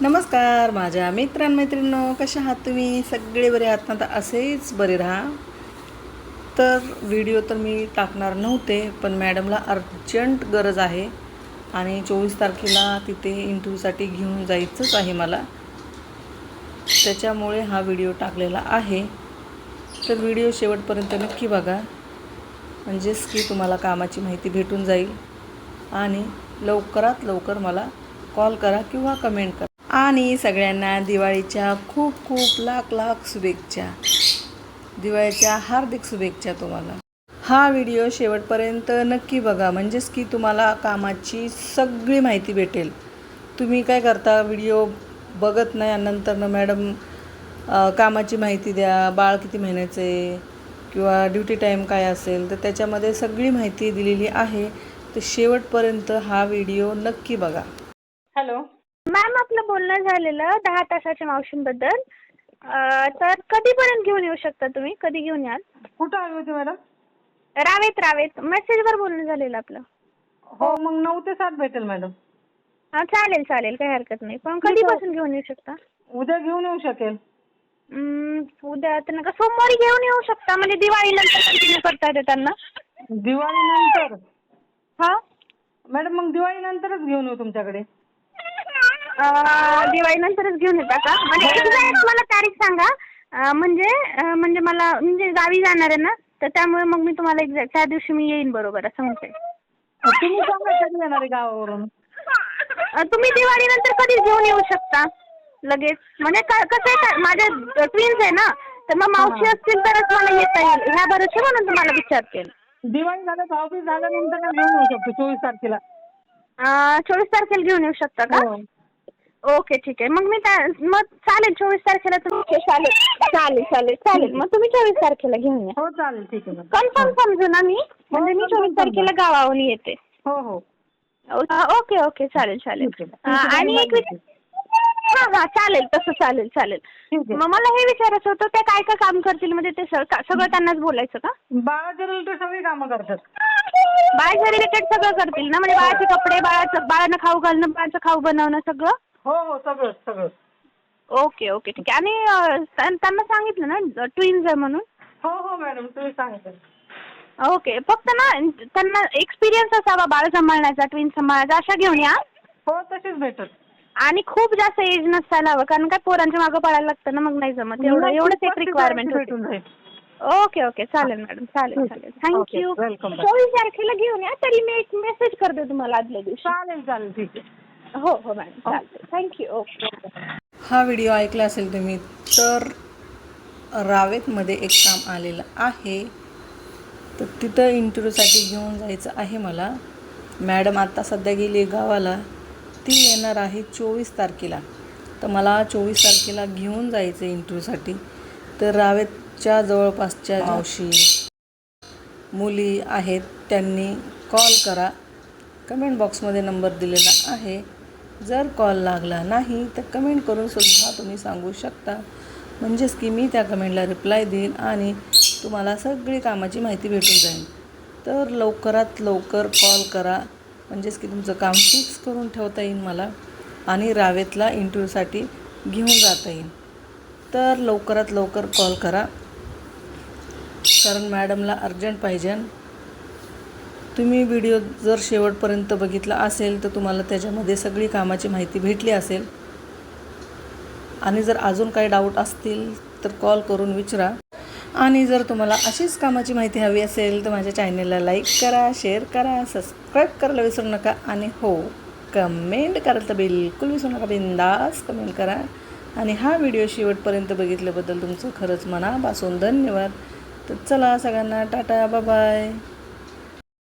नमस्कार माझ्या मित्रांमैत्रिणींनो कशा आहात तुम्ही? सगळे बरे आहात ना? तर असेच बरे राहा. तर व्हिडिओ तर मी टाकणार नव्हते पण मॅडमला अर्जंट गरज आहे आणि चोवीस तारखेला तिथे इंटरव्ह्यूसाठी घेऊन जायचंच आहे मला. त्याच्यामुळे हा व्हिडिओ टाकलेला आहे. तर व्हिडिओ शेवटपर्यंत नक्की बघा. म्हणजेच की तुम्हाला कामाची माहिती भेटून जाईल आणि लवकरात लवकर मला कॉल करा किंवा कमेंट करा. आणि सगळ्यांना दिवाळीच्या खूप खूप लाख लाख शुभेच्छा. दिवाळीच्या हार्दिक शुभेच्छा तुम्हाला. हा व्हिडिओ शेवटपर्यंत नक्की बघा. म्हणजेच की तुम्हाला कामाची सगळी माहिती भेटेल. तुम्ही काय करता? व्हिडिओ बघत नाही आणि नंतर मॅडम कामाची माहिती द्या. बाळ किती महिन्याचं आहे? किंवा ड्युटी टाईम काय असेल? तर त्याच्यामध्ये सगळी माहिती दिलेली आहे. तर शेवटपर्यंत हा व्हिडिओ नक्की बघा. हॅलो. मॅम आपलं बोलणं झालेलं दहा तासाच्या मावशींबद्दल. अं, तर कधीपर्यंत घेऊन येऊ शकता तुम्ही? कधी घेऊन याल? कुठं आली होती मॅडम? रावेत रावेत. मेसेजवर बोलणं झालेलं आपलं. हो मग नऊ ते सात भेटेल मॅडम. हा चालेल चालेल. काही हरकत नाही. पण कधीपासून घेऊन येऊ शकता? उद्या घेऊन येऊ शकेल. हम्म, उद्या तर नका सोमवारी घेऊन येऊ शकता. म्हणजे दिवाळीनंतर कंटिन्यू करता येते त्यांना. दिवाळी नंतर? हा? मॅडम मग दिवाळी नंतरच घेऊन येऊ तुमच्याकडे. दिवाळीनंतरच घेऊन येता का म्हणजे एक्झॅक्ट मला तारीख सांगा? म्हणजे म्हणजे मला म्हणजे गावी जाणार आहे ना तर त्यामुळे मग मी तुम्हाला एक्झॅक्ट त्या दिवशी मी येईन बरोबर असं म्हणते. तुम्ही सांगा कधी येणार आहे गावावरून? अ, तुम्ही दिवाळीनंतर कधी घेऊन येऊ शकता लगेच. म्हणजे कसं आहे माझ्या ट्विन्स आहे ना तर मग मावशी असतील तरच मला येता येईल ह्या बरोबर म्हणून तुम्हाला विचारते दिवाळी झालं भाऊबीज झाल्यानंतर घेऊन येऊ शकतो चोवीस तारखेला. चोवीस तारखेला घेऊन येऊ शकता का? हो. ओके ठीक आहे. मग मी त्या मग चालेल चोवीस तारखेला तुम्ही चालेल. चालेल चालेल चालेल. मग तुम्ही चोवीस तारखेला घेऊन या. हो चालेल ठीक आहे. मॅडम कन्फर्म समजू ना मी? म्हणजे मी confirm चोवीस तारखेला गावावरून येते. हो हो. ओके ओके चालेल चालेल. ठीक आहे. अ, आणि एक विच- हा हा चालेल तसं चालेल चालेल. ठीक आहे. मग मला हे विचारायचं होतं ते काय काय काम करतील? म्हणजे ते सग- का- सगळं त्यांनाच बोलायचं का? बाळाच्या रिलेटेड सगळी कामं करतात. बाळाच्या रिलेटेड सगळं करतील ना? म्हणजे बाळाचे कपडे बाळाचं बाळांना खाऊ घालणं बाळाचं खाऊ बनवणं सगळं? हो हो सगळं सगळं. ओके ओके ठीक आहे. आणि अं, त्यां- त्यांना सांगितलं ना ट्विन्स आहे म्हणून? हो हो मॅडम तुम्ही सांगितलं. ओके फक्त ना त्यांना एक्सपिरियन्स असावा बाळ सांभाळण्याचा ट्विन्स सांभाळण्याचा अशा घेऊन या. हो तशीच भेटत आणि खूप जास्त एज नसायला हवं कारण काय पोरांच्या मागं पडायला लागतं ना मग नाही जमत. एवढं एवढंच एक रिक्वायरमेंट होती. भेटून जाईल. ओके ओके चालेल मॅडम चालेल चालेल. Thank you welcome. चोवीस तारखेला घेऊन या तरी मी एक मेसेज करते तुम्हाला आदल्या दिवशी. चालेल चालेल ठीक आहे. हो हो मॅडम चालते थँक्यू ओके हा व्हिडिओ ऐकला असेल तुम्ही तर रावेतमध्ये एक काम आलेलं आहे. तर तिथं इंटरव्ह्यूसाठी घेऊन जायचं आहे मला. मॅडम आत्ता सध्या गेली गावाला. ती येणार आहे चोवीस तारखेला. तर मला चोवीस तारखेला घेऊन जायचं इंटरव्ह्यूसाठी तर रावेतच्या जवळपासच्या मावशी मुली आहेत. त्यांनी कॉल करा. कमेंट बॉक्समध्ये नंबर दिलेला आहे. जर कॉल लागला नाही तर कमेंट करून सुद्धा तुम्ही सांगू शकता. म्हणजेच की मी त्या कमेंटला रिप्लाय देईन आणि तुम्हाला सगळी कामाची माहिती भेटून जाईल. तर लवकरात लवकर कॉल करा. म्हणजेच की तुमचं काम फिक्स करून ठेवता येईल मला आणि रावेतला इंटरव्ह्यूसाठी घेऊन जाता येईल. तर लवकरात लवकर कॉल करा. कारण मॅडमला अर्जंट पाहिजे. तुम्ही व्हिडिओ जर शेवटपर्यंत बघितला असेल तर तुम्हाला त्याच्यामध्ये सगळी कामाची माहिती भेटली असेल. आणि जर अजून काही डाऊट असतील तर कॉल करून विचारा. आणि जर तुम्हाला अशीच कामाची माहिती हवी असेल तर माझ्या चॅनेलला लाईक करा शेअर करा सबस्क्राईब करायला विसरू नका. आणि हो कमेंट करायला तर बिलकुल विसरू नका. बिंदास कमेंट करा. आणि हा व्हिडिओ शेवटपर्यंत बघितल्याबद्दल तुमचं खरंच मनापासून धन्यवाद. तर चला सगळ्यांना टाटा बाय